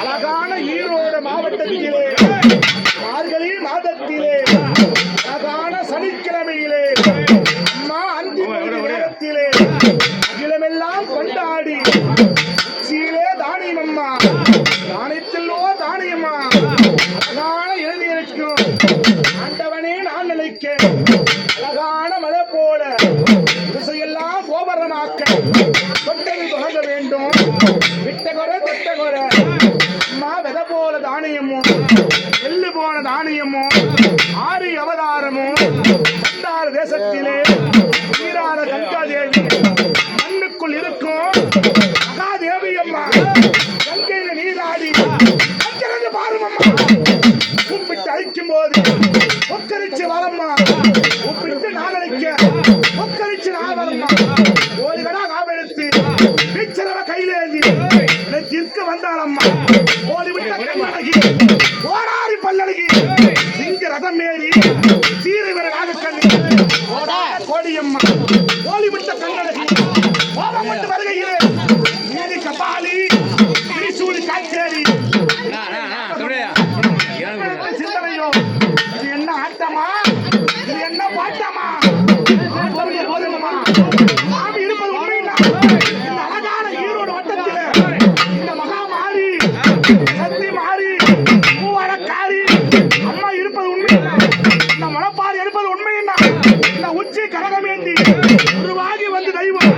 அழகான ஈரோடு மாவட்டத்திலே மார்கழி மாதத்திலே அழகான சனிக்கிழமையிலே அம்மா அந்தி நேரத்திலே அகிலமெல்லாம் கொண்டாடி சீலே தானியமம்மா தானியத்திலோ தானியம்மா அழகான இளநீருக்கும் ஆண்டவனே நான் நினைக்க அழகான மலை போல போல தானியமும் எள்ளு போன தானியமும் ஆறு அவதாரமும் சண்டார தேசத்திலே வீராத கங்காதேவி மண்ணுக்குள் இருக்கும். மகாதேவி அம்மா கங்கையில நீராடி அங்கிருந்து பாருமம்மா கூப்பிட்டு அழிக்கும் போது ஒக்கரிச்சு வரம்மா. கூப்பிட்டு நான் ஒக்கரிச்சு நான் வரம்மா. ஒரு கடா காவெடுத்து பிச்சரவ கையிலேந்தி தீர்க்க வந்தாளம்மா. சிங்க ரதம் ஏறி சீரை வர ராஜக்கண்ணி கோடியம்மா ஓடி விட்ட கண்ணழகி. கோபம் விட்டு வருகையிலே நீதி கபாலி திரிசூலி மணப்பாறை எடுப்பது உண்மையில்லை இந்த உச்சி கரகமேந்தி உருவாகி வந்து தெய்வம்.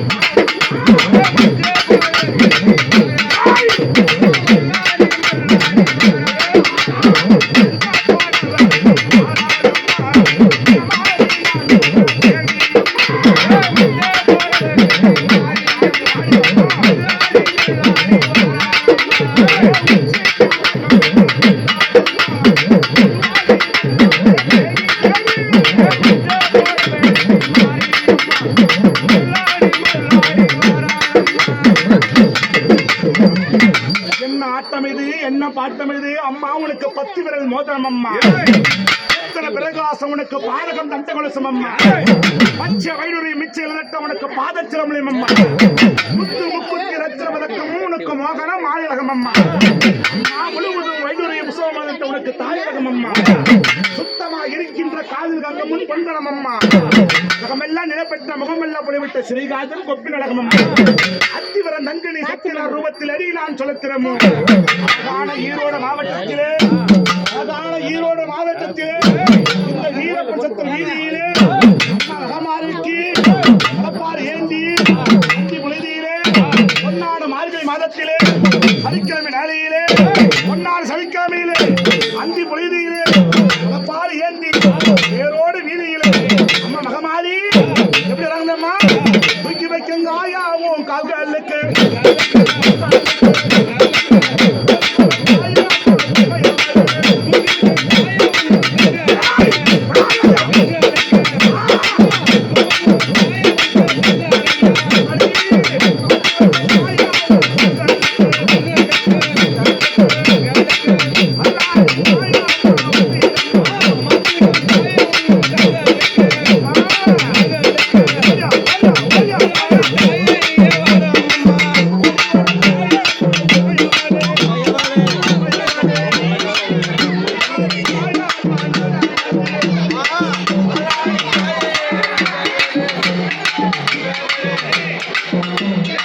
பாட்டம் இது அம்மா உனக்கு பத்து விரல் மோதிரம் அம்மா. எத்தனை பிரகாசம் உனக்கு பாதகம் தண்ட கொலுசம் அம்மா பச்சை வைடூரிய மிச்ச இழந்த உனக்கு பாதச்சிரமலியம் அம்மா? முத்து முக்குத்தி ரத்திர பதக்கம் உனக்கு மோகனம் மாயலகம் அம்மா? அம்மா முழுவதும் வைடூரிய உனக்கு தாயகம் அம்மா. சுத்தமா இருக்கின்ற காதில் கங்கமும் பொன்கலம் அம்மா. முகமெல்லாம் நிலப்பெற்ற முகமெல்லாம் புலிவிட்ட ஸ்ரீகாதன் கொப்பி நடகம் அம்மா. அத்திவர தங்கனி சக்தினார் ரூபத்தில் அடி நான் சொல்லத்திரமோ அழகான ஈரோடு மாவட்டத்திலே அழகான ஈரோடு மாவட்டத்திலே இந்த வீரபட்சத்தில் வீதியிலே அகமாரிக்கு கடப்பார் ஏந்தி அந்தி பொன்னாடு மார்கழி மாதத்திலே சனிக்கிழமை நாளையிலே அந்தி பொழுதியிலே கடப்பார் ஏந்தி வேரோடு வீதியிலே. அம்மா மகமாரி எப்படி இறங்கம்மா தூக்கி வைக்குங்க ஆயாவும் கால்களுக்கு.